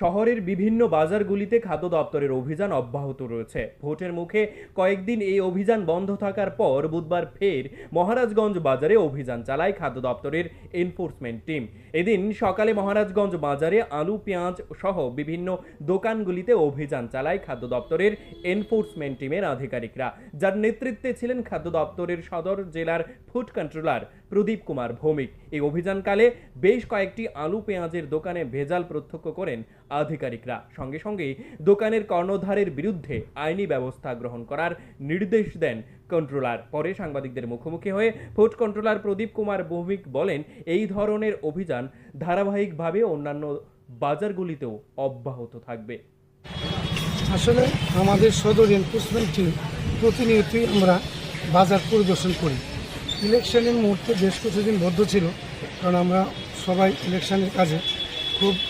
শহরের বিভিন্ন বাজারগুলিতে খাদ্য দপ্তরের অভিযান অব্যাহত রয়েছে। ভোটের মুখে কয়েকদিন এই অভিযান বন্ধ থাকার পর বুধবার ফের মহারাজগঞ্জ বাজারে অভিযান চালায় খাদ্য দপ্তরের এনফোর্সমেন্ট টিম। এদিন সকালে মহারাজগঞ্জ বাজারে আলু, পেঁয়াজ সহ বিভিন্ন দোকানগুলিতে অভিযান চালায় খাদ্য দপ্তরের এনফোর্সমেন্ট টিমের আধিকারিকরা। যার নেতৃত্বে ছিলেন খাদ্য দপ্তরের সদর জেলার ফুড কন্ট্রোলার প্রদীপ কুমার ভৌমিক। এই অভিযানকালে বেশ কয়েকটি আলু, পেঁয়াজের দোকানে ভেজাল প্রত্যক্ষ করেন আধিকারিকরা। সঙ্গে সঙ্গে দোকানের কর্ণধারের বিরুদ্ধে আইনি ব্যবস্থা গ্রহণ করার নির্দেশ দেন কন্ট্রোলার। পরে সাংবাদিকদের মুখোমুখি হয়ে ফুড কন্ট্রোলার প্রদীপ কুমার ভৌমিক বলেন, এই ধরনের অভিযান ধারাবাহিকভাবে অন্যান্য বাজারগুলিতেও অব্যাহত থাকবে। আসলে আমাদের সদর এনফোর্সমেন্ট টিম প্রতিনিয়তই আমরা বাজার পরিদর্শন করি। ইলেকশনের মুহূর্তে বেশ কিছুদিন বদ্ধ ছিল, কারণ আমরা সবাই ইলেকশনের কাজে খুব